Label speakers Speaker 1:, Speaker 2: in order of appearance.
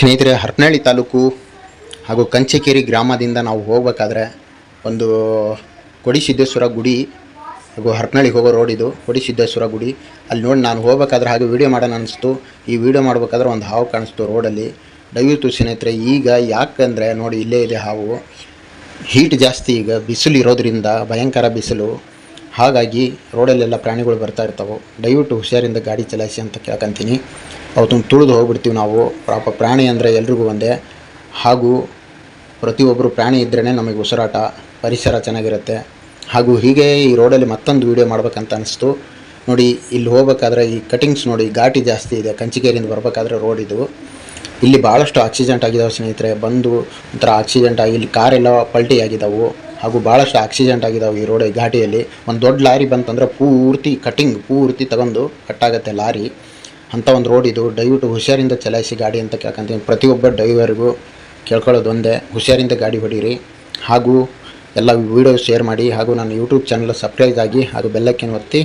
Speaker 1: ಸ್ನೇಹಿತರೆ ಹರಪನಹಳ್ಳಿ ತಾಲೂಕು ಹಾಗೂ ಕಂಚಕೇರಿ ಗ್ರಾಮದಿಂದ ನಾವು ಹೋಗಬೇಕಾದ್ರೆ ಒಂದು ಕೊಡಿಸಿದ್ದೇಶ್ವರ ಗುಡಿ ಹಾಗೂ ಹರಪನಹಳ್ಳಿಗೆ ಹೋಗೋ ರೋಡ್ ಇದು, ಕೊಡಿಸಿದ್ದೇಶ್ವರ ಗುಡಿ. ಅಲ್ಲಿ ನೋಡಿ ನಾನು ಹೋಗಬೇಕಾದ್ರೆ ಹಾಗೆ ವೀಡಿಯೋ ಮಾಡೋಣ ಅನಿಸ್ತು. ಈ ವೀಡಿಯೋ ಮಾಡಬೇಕಾದ್ರೆ ಒಂದು ಹಾವು ಕಾಣಿಸ್ತು ರೋಡಲ್ಲಿ ದಯವಿಟ್ಟು ಸ್ನೇಹಿತರೆ, ಈಗ ಯಾಕಂದರೆ ನೋಡಿ ಇಲ್ಲೇ ಇದೆ ಹಾವು. ಹೀಟ್ ಜಾಸ್ತಿ ಈಗ ಬಿಸಿಲು ಇರೋದ್ರಿಂದ ಭಯಂಕರ ಬಿಸಿಲು. ಹಾಗಾಗಿ ರೋಡಲ್ಲೆಲ್ಲ ಪ್ರಾಣಿಗಳು ಬರ್ತಾ ಇರ್ತಾವೆ, ದಯವಿಟ್ಟು ಹುಷಾರಿಂದ ಗಾಡಿ ಚಲಾಯಿಸಿ ಅಂತ ಕೇಳ್ಕೊಂತೀನಿ. ಅವತ್ತೊಂದು ತುಳಿದು ಹೋಗ್ಬಿಡ್ತೀವಿ ನಾವು. ಪಾಪ ಪ್ರಾಣಿ ಅಂದರೆ ಎಲ್ರಿಗೂ ಒಂದೇ. ಹಾಗೂ ಪ್ರತಿಯೊಬ್ಬರು ಪ್ರಾಣಿ ಇದ್ರೇ ನಮಗೆ ಉಸಿರಾಟ, ಪರಿಸರ ಚೆನ್ನಾಗಿರುತ್ತೆ. ಹಾಗೂ ಹೀಗೆ ಈ ರೋಡಲ್ಲಿ ಮತ್ತೊಂದು ವೀಡಿಯೋ ಮಾಡ್ಬೇಕಂತ ಅನಿಸ್ತು. ನೋಡಿ, ಇಲ್ಲಿ ಹೋಗ್ಬೇಕಾದ್ರೆ ಈ ಕಟಿಂಗ್ಸ್ ನೋಡಿ, ಘಾಟಿ ಜಾಸ್ತಿ ಇದೆ. ಕಂಚಿಕೇರಿಯಿಂದ ಬರಬೇಕಾದ್ರೆ ರೋಡ್ ಇದು. ಇಲ್ಲಿ ಭಾಳಷ್ಟು ಆಕ್ಸಿಡೆಂಟ್ ಆಗಿದ್ದಾವೆ ಸ್ನೇಹಿತರೆ. ಬಂದು ಒಂಥರ ಆಕ್ಸಿಡೆಂಟ್ ಆಗಿ ಇಲ್ಲಿ ಕಾರೆಲ್ಲ ಪಲ್ಟಿ ಆಗಿದ್ದಾವೆ ಹಾಗೂ ಭಾಳಷ್ಟು ಆಕ್ಸಿಡೆಂಟ್ ಆಗಿದಾವೆ ಈ ರೋಡ್ ಘಾಟಿಯಲ್ಲಿ. ಒಂದು ದೊಡ್ಡ ಲಾರಿ ಬಂತಂದ್ರೆ ಪೂರ್ತಿ ಕಟಿಂಗ್ ಪೂರ್ತಿ ತಗೊಂಡು ಕಟ್ಟಾಗತ್ತೆ ಲಾರಿ. ಅಂಥ ಒಂದು ರೋಡ್ ಇದು. ದಯವಿಟ್ಟು ಹುಷಾರಿಂದ ಚಲಾಯಿಸಿ ಗಾಡಿ ಅಂತ ಕೇಳ್ಕೊಂತೀನಿ. ಪ್ರತಿಯೊಬ್ಬ ಡ್ರೈವರ್ಗೂ ಕೇಳ್ಕೊಳ್ಳೋದು ಒಂದೇ. ಹುಷಾರಿಂದ ಗಾಡಿ ಹೊಡೀರಿ. ಹಾಗೂ ಎಲ್ಲ ವಿಡಿಯೋ ಶೇರ್ ಮಾಡಿ. ಹಾಗೂ ನನ್ನ ಯೂಟ್ಯೂಬ್ ಚಾನಲ್ ಸಬ್ಸ್ಕ್ರೈಬ್ ಆಗಿ ಹಾಗೂ ಬೆಲ್ಲಕ್ಕೇನು ಒತ್ತಿ.